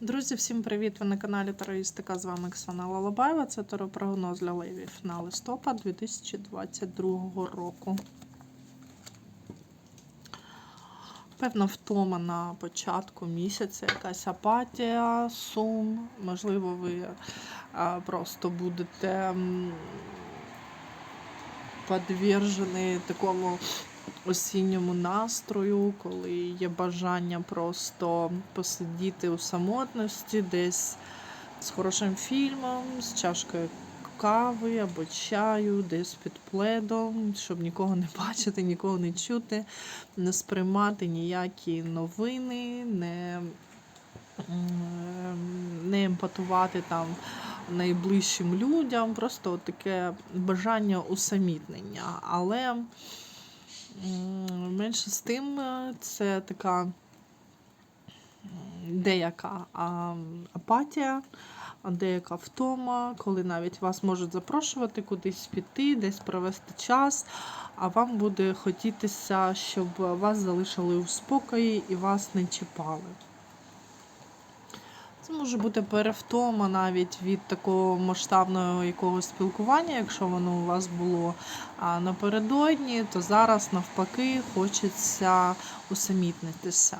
Друзі, всім привіт! Ви на каналі Тароїстика. З вами Оксана Лалабаєва. Це таропрогноз для левів на листопад 2022 року. Певна втома на початку місяця, якась апатія, сум. Можливо, ви а, просто будете м, подвержені такому осінньому настрою, коли є бажання просто посидіти у самотності, десь з хорошим фільмом, з чашкою кави або чаю, десь під пледом, щоб нікого не бачити, нікого не чути, не сприймати ніякі новини, не, не емпатувати там найближчим людям, просто таке бажання усамітнення. Але Менше з тим, е, це така деяка апатія, деяка втома, коли навіть вас можуть запрошувати кудись піти, десь провести час, а вам буде хотітися, щоб вас залишили у спокої і вас не чіпали. Це може бути перевтома навіть від такого масштабного якогось спілкування, якщо воно у вас було а, напередодні, то зараз навпаки хочеться усамітнитися.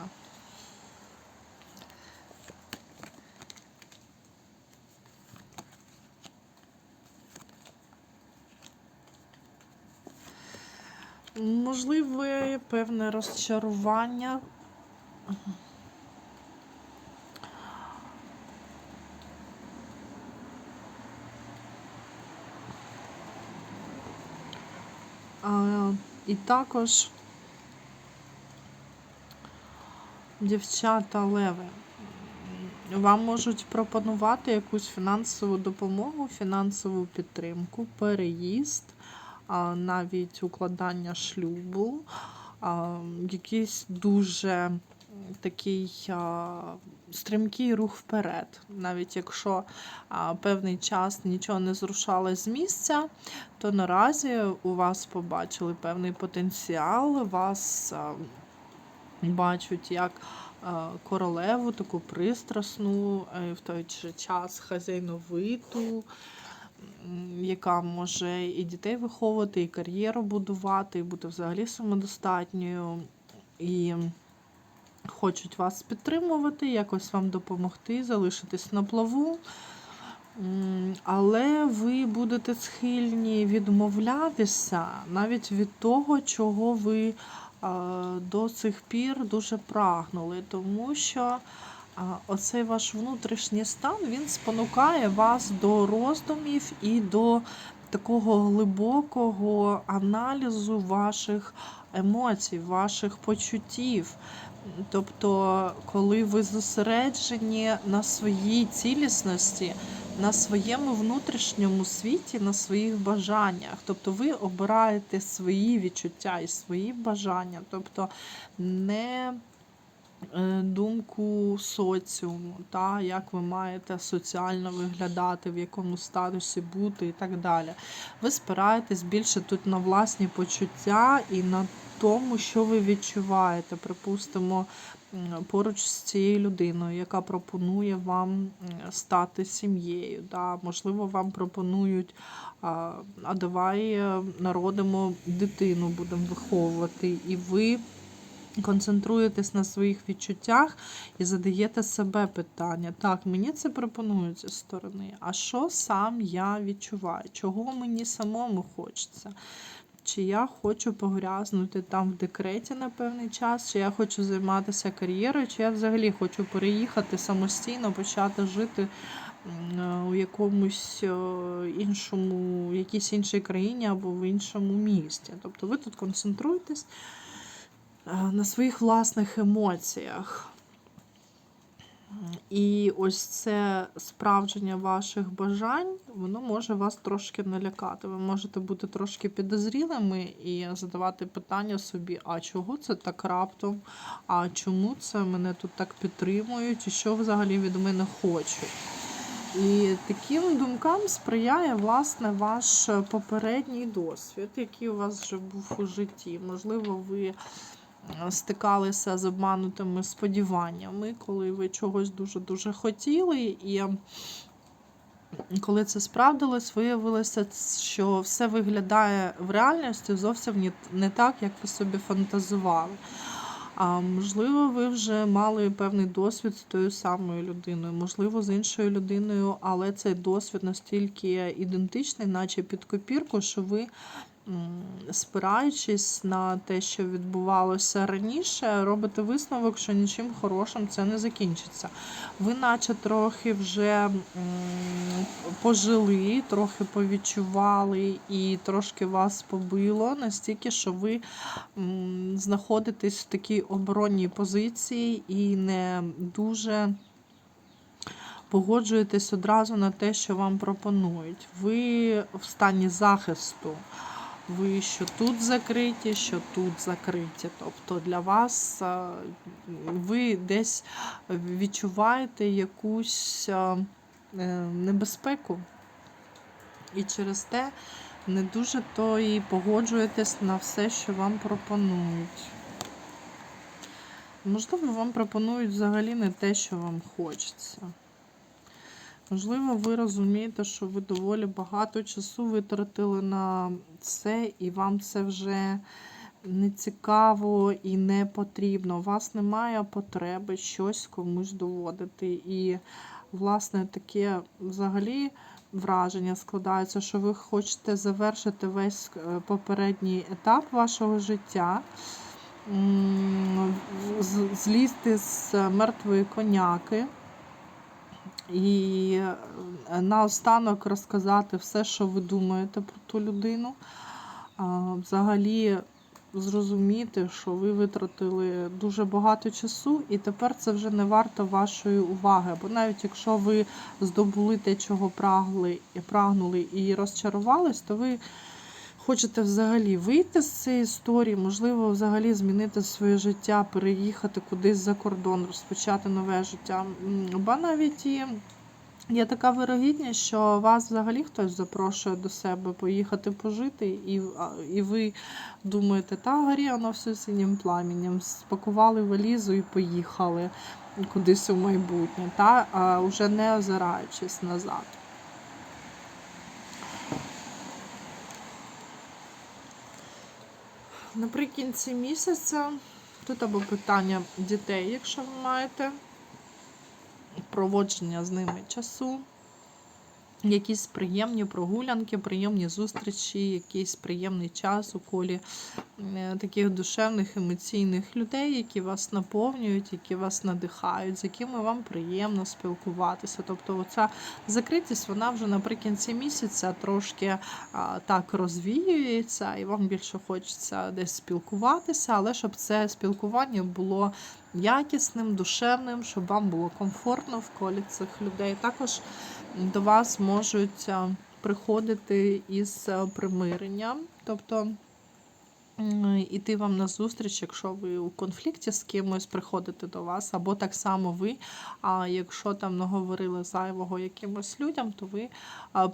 Можливе певне розчарування. І також дівчата леви. Вам можуть пропонувати якусь фінансову допомогу, фінансову підтримку, переїзд, навіть укладання шлюбу, якийсь дуже такий стрімкий рух вперед. Навіть якщо а, певний час нічого не зрушалось з місця, то наразі у вас побачили певний потенціал, вас а, бачать як а, королеву, таку пристрасну, е, в той же час хазяйновиту, яка може і дітей виховувати, і кар'єру будувати, і бути взагалі самодостатньою. І хочуть вас підтримувати, якось вам допомогти, залишитись на плаву. Але ви будете схильні відмовлятися навіть від того, чого ви до цих пір дуже прагнули, тому що оцей ваш внутрішній стан він спонукає вас до роздумів і до такого глибокого аналізу ваших емоцій, ваших почуттів. Тобто, коли ви зосереджені на своїй цілісності, на своєму внутрішньому світі, на своїх бажаннях. Тобто ви обираєте свої відчуття і свої бажання, тобто не думку соціуму, та, як ви маєте соціально виглядати, в якому статусі бути і так далі. Ви спираєтесь більше тут на власні почуття і на тому, що ви відчуваєте. Припустимо, поруч з цією людиною, яка пропонує вам стати сім'єю. Да? Можливо, вам пропонують, а, а давай е, народимо дитину, будемо виховувати, і ви. Концентруєтесь на своїх відчуттях і задаєте себе питання. Так, мені це пропонують зі сторони. А що сам я відчуваю? Чого мені самому хочеться? Чи я хочу погрязнути там в декреті на певний час, чи я хочу займатися кар'єрою, чи я взагалі хочу переїхати самостійно, почати жити у якомусь е, іншому, якійсь іншій країні або в іншому місті. Тобто ви тут концентруєтесь на своїх власних емоціях. І ось це справдження ваших бажань, воно може вас трошки налякати. Ви можете бути трошки підозрілими і задавати питання собі, а чого це так раптом? А чому це мене тут так підтримують, і що взагалі від мене хочуть? І таким думкам сприяє власне ваш попередній досвід, який у вас вже був у житті. Можливо, ви стикалися з обманутими сподіваннями, коли ви чогось дуже-дуже хотіли, і коли це справдилось, виявилося, що все виглядає в реальності зовсім не так, як ви собі фантазували. А можливо, ви вже мали певний досвід з тою самою людиною, можливо, з іншою людиною, але цей досвід настільки ідентичний, наче під копірку, що ви, спираючись на те, що відбувалося раніше, робите висновок, що нічим хорошим це не закінчиться. Ви, наче трохи вже пожили, трохи повідчували і трошки вас побило настільки, що ви знаходитесь в такій оборонній позиції і не дуже погоджуєтесь одразу на те, що вам пропонують. Ви в стані захисту. Ви що тут закриті, що тут закриті. Тобто для вас ви десь відчуваєте якусь е, небезпеку. І через те не дуже то і погоджуєтесь на все, що вам пропонують. Можливо, вам пропонують взагалі не те, що вам хочеться. Можливо, ви розумієте, що ви доволі багато часу витратили на це, і вам це вже не цікаво і не потрібно. У вас немає потреби щось комусь доводити. І, власне, таке взагалі враження складається, що ви хочете завершити весь е, попередній етап вашого життя. Злізти з мертвої коняки. І е, наостанок розказати все, що ви думаєте про ту людину. Взагалі зрозуміти, що ви витратили дуже багато часу, і тепер це вже не варто вашої уваги. Бо навіть якщо ви здобули те, чого прагли, прагнули і розчарувались, то ви хочете взагалі вийти з цієї історії, можливо, взагалі змінити своє життя, переїхати кудись за кордон, розпочати нове життя. Ба навіть і є така вирогідність, що вас взагалі хтось запрошує до себе поїхати пожити, і, і ви думаєте, та горі воно все синім пламенем, спакували валізу і поїхали кудись у майбутнє, та а, вже не озираючись назад. Наприкінці місяця тут або питання дітей, якщо ви маєте, проводження з ними часу, якісь приємні прогулянки, приємні зустрічі, якийсь приємний час у колі е, таких душевних, емоційних людей, які вас наповнюють, які вас надихають, з якими вам приємно спілкуватися. Тобто, оця закритість, вона вже наприкінці місяця трошки так розвіюється, і вам більше хочеться десь спілкуватися, але щоб це спілкування було якісним, душевним, щоб вам було комфортно в колі цих людей. Також до вас можуть приходити із примиренням, тобто. Іти вам на зустріч, якщо ви у конфлікті з кимось приходите до вас, або так само ви. А якщо там наговорили зайвого якимось людям, то ви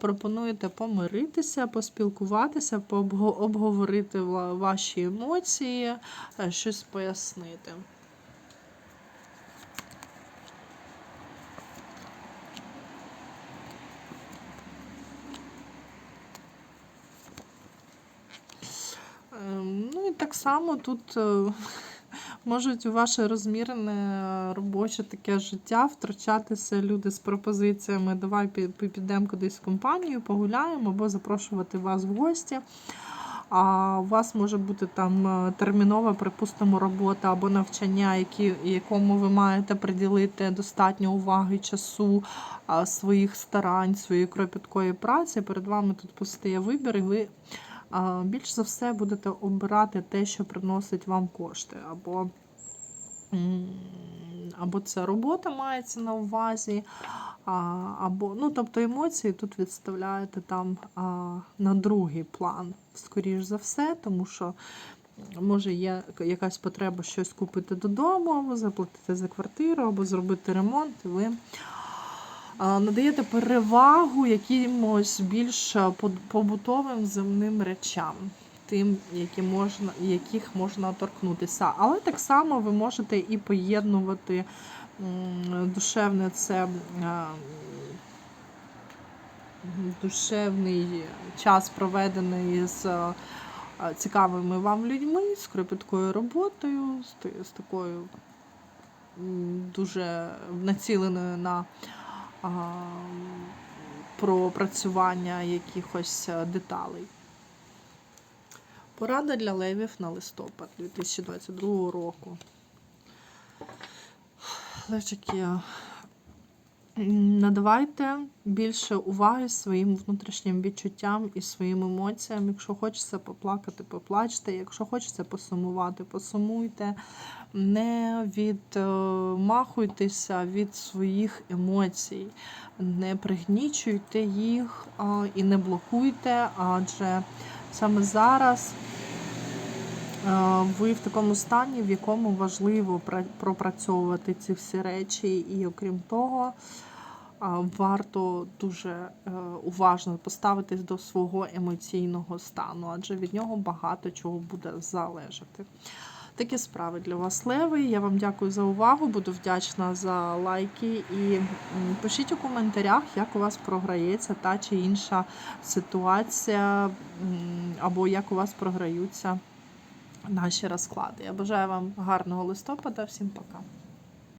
пропонуєте помиритися, поспілкуватися, обговорити ваші емоції, е, щось пояснити. Ем, Ну і так само тут е, можуть у ваше розмірене робоче таке життя втручатися люди з пропозиціями Давай пі- пі- підемо кудись в компанію, погуляємо або запрошувати вас в гості. А у вас може бути там е, термінова, припустимо, робота або навчання, які, якому ви маєте приділити достатньо уваги, часу, своїх старань, своєї кропіткої праці. Перед вами тут постає вибір, і ви більш за все будете обирати те, що приносить вам кошти. Або, або це робота мається на увазі, або, ну, тобто емоції тут відставляєте там на другий план, скоріш за все, тому що. Може, є якась потреба щось купити додому, або заплатити за квартиру, або зробити ремонт, і ви надаєте перевагу якимось більш побутовим земним речам. тим, які можна, яких можна торкнутися. Але так само ви можете і поєднувати душевне це. е, Душевний час проведений з е, цікавими вам людьми, з кропіткою роботою, з, такою дуже націленою на пропрацювання якихось е, деталей. Порада для левів на листопад 2022 року. Левчики, надавайте більше уваги своїм внутрішнім відчуттям і своїм емоціям. Якщо хочеться поплакати, поплачте. Якщо хочеться посумувати, посумуйте. Не відмахуйтеся від своїх емоцій, не пригнічуйте їх і не блокуйте, адже саме зараз е, ви в такому стані, в якому важливо пропрацьовувати ці всі речі, і окрім того, варто дуже е, уважно поставитись до свого емоційного стану, адже від нього багато чого буде залежати. Такі справи для вас, Леви. Я вам дякую за увагу. Буду вдячна за лайки. І пишіть у коментарях, як у вас програється та чи інша ситуація, або як у вас програються наші розклади. Я бажаю вам гарного листопада. Всім пока.